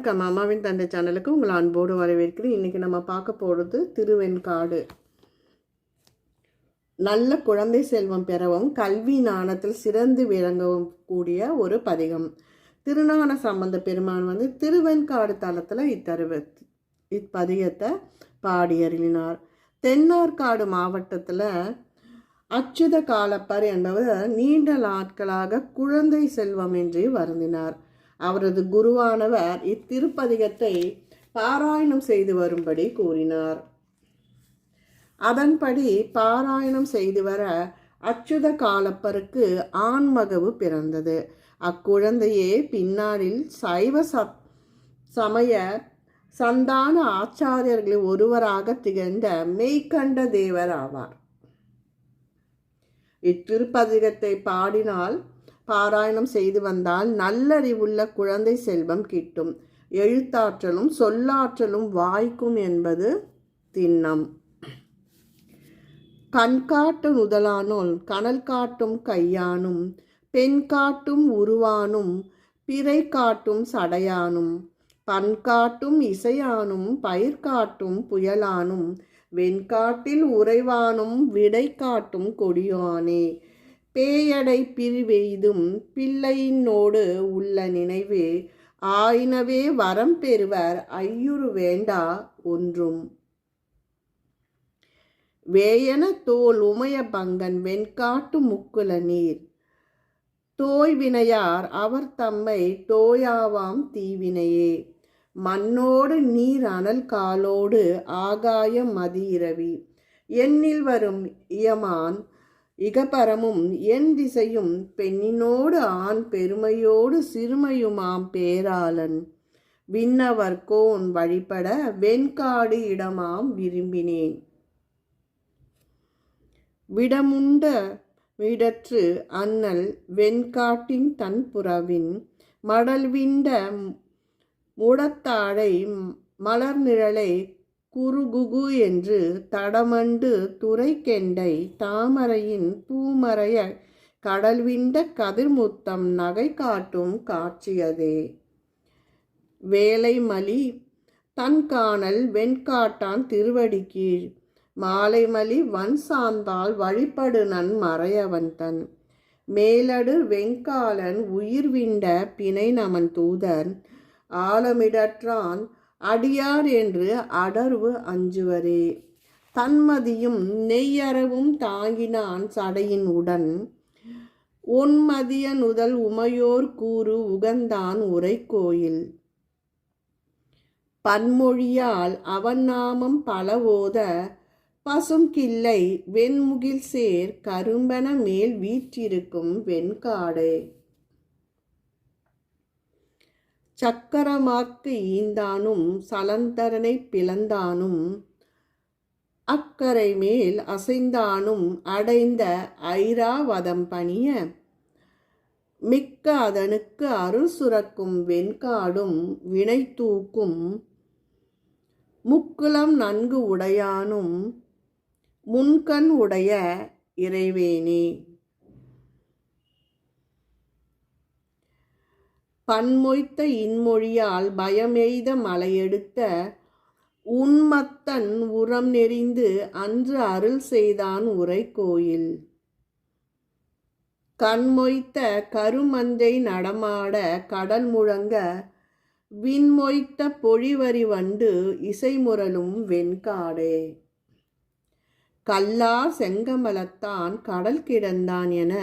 வணக்கம். அம்மாவின் தந்தை சேனலுக்கு உங்களை அன்போடு வரவேற்கிறேன். இன்றைக்கி நம்ம பார்க்க போகிறது திருவெண்காடு. நல்ல குழந்தை செல்வம் பெறவும் கல்வி நாணத்தில் சிறந்து விளங்கவும் கூடிய ஒரு பதிகம். திருநாண சம்பந்த பெருமான் வந்து திருவெண்காடு தலத்தில் இத்தருவ இப்பதிகத்தை பாடி தென்னார்காடு மாவட்டத்தில் அச்சுத காலப்பர் என்பவர் நீண்ட நாட்களாக குழந்தை செல்வம் என்று வருந்தினார். அவரது குருவானவர் இத்திருப்பதிகத்தை பாராயணம் செய்து வரும்படி கூறினார். அதன்படி பாராயணம் செய்து வர அச்சுத காலப்பருக்கு ஆண்மகவு பிறந்தது. அக்குழந்தையே பின்னாளில் சைவ சத் சமய சந்தான ஆச்சாரியர்களில் ஒருவராக திகழ்ந்த மெய்கண்ட தேவர் ஆவார். இத்திருப்பதிகத்தை பாடினால் பாராயணம் செய்து வந்தால் நல்லறிவுள்ள குழந்தை செல்வம் கிட்டும். எழுத்தாற்றலும் சொல்லாற்றலும் வாய்க்கும் என்பது திண்ணம். கண் காட்டும் முதலானோல் கனல் காட்டும் கையானும் பெண் காட்டும் உருவானும் பிறை காட்டும் சடையானும் பண் காட்டும் இசையானும் பயிர் காட்டும் புயலானும் வெண்காட்டில் உறைவானும் விடை காட்டும் கொடியானே. பேயடை பிரிவெய்தும் பிள்ளையினோடு உள்ள நினைவே ஆயினவே வரம் பெறுவர் ஐயுறு வேண்டா ஒன்றும். வேயன தோல் உமய பங்கன் வெண்காட்டு முக்குல நீர். தோய்வினையார் அவர் தம்மை தோயாவாம் தீவினையே. மண்ணோடு நீர் அனல் காலோடு ஆகாயம் மதியிரவி எண்ணில் வரும் இயமான் இகபரமும் என் திசையும் பெண்ணினோடு ஆண் பெருமையோடு சிறுமையுமாம் பேராளன். விண்ணவர் கோன் வழிபட வெண்காடு இடமாம் விரும்பினேன். விடமுண்ட விடற்று அண்ணல் வெண்காட்டின் தன் புறவின் மடல்விண்ட முடத்தாழை மலர் நிழலை குறுகுகு என்று தடமண்டு துரைக்கெண்டை தாமரையின் பூமறைய கடல்விண்ட கதிர்முத்தம் நகை காட்டும் காட்சியதே. வேலைமலி தன்காணல் தன் காணல் வெண்காட்டான் திருவடி கீழ் மாலைமலி வன் சார்ந்தால் வழிபடு நன் மறையவன் தன். மேலடு வெங்காலன் உயிர்விண்ட பிணை நமன் தூதன். ஆலமிடற்றான் அடியார் என்று அடர்வு அஞ்சுவரே. தன்மதியும் நெய்யறவும் தாங்கினான் சடையின் உடன். ஒன்மதிய நுதல் உமையோர் கூறு உகந்தான் உரை கோயில் பன்மொழியால் அவன் நாமம் பலவோத பசும் கிள்ளை வெண்முகில் சேர் கரும்பன மேல் வீற்றிருக்கும் வெண்காடே. சக்கரமாக்கு ஈந்தானும் சலந்தரனை பிளந்தானும் அக்கரை மேல் அசைந்தானும் அடைந்த ஐராவதம் பணிய மிக்க அதனுக்கு அருள் சுரக்கும் வெண்காடும் வினை தூக்கும் முக்குளம் நன்கு உடையானும் முன்கண் உடைய இறைவேனே. பன்மொய்த்த இன்மொழியால் பயமெய்த மலையெடுத்த உன்மத்தன் உரம் நெறிந்து அன்று அருள் செய்தான் உரை கோயில் கண்மொய்த்த கருமந்தை நடமாட கடல் முழங்க விண்மொய்த்த பொழிவரி வண்டு இசைமுரலும் வெண்காடே. கல்லா செங்கமலத்தான் கடல் கிடந்தான் என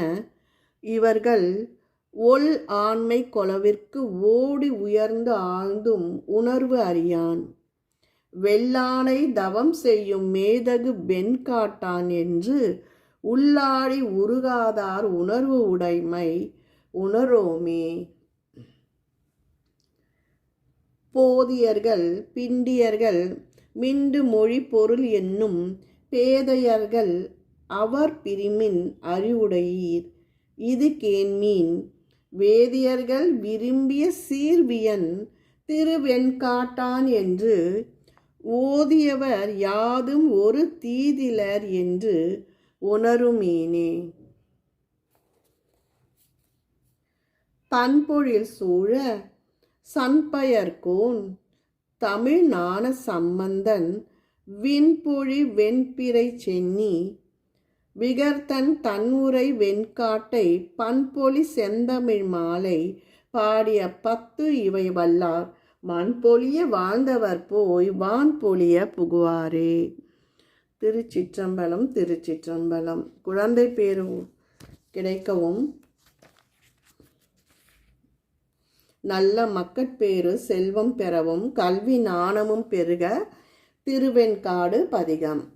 இவர்கள் ஒல் ஆண்மை கொலவிற்கு ஓடி உயர்ந்து ஆழ்ந்தும் உணர்வு அறியான். வெள்ளானை தவம் செய்யும் மேதகு பெண் காட்டான் என்று உள்ளாடி உருகாதார் உணர்வு உடைமை உணரோமே. போதியர்கள் பிண்டியர்கள் மிண்டு மொழி பொருள் என்னும் பேதையர்கள் அவர் பிரிமின் அறிவுடையீர். இது கேன்மீன் வேதியர்கள் விரும்பிய சீர்வியன் திருவெண்காட்டான் என்று ஓதியவர் யாதும் ஒரு தீதிலர் என்று உணருமேனே. தன்பொழில் சூழ சண்பயர்கோன் தமிழ் ஞான சம்பந்தன் விண்பொழி வெண்பிறை சென்னி விகர்த்தன் தன்னுரை வெண்காட்டை பண்பொலி செந்தமிழ் மாலை பாடிய பத்து இவை வல்லார். மண்பொழிய வாழ்ந்தவர் போய் வான் பொழிய புகுவாரே. திருச்சிற்றம்பலம் திருச்சிற்றம்பலம். குழந்தை பேரு கிடைக்கவும். நல்ல மக்கட்பேறு செல்வம் பெறவும். கல்வி நாணமும் பெருக. திருவெண்காடு பதிகம்.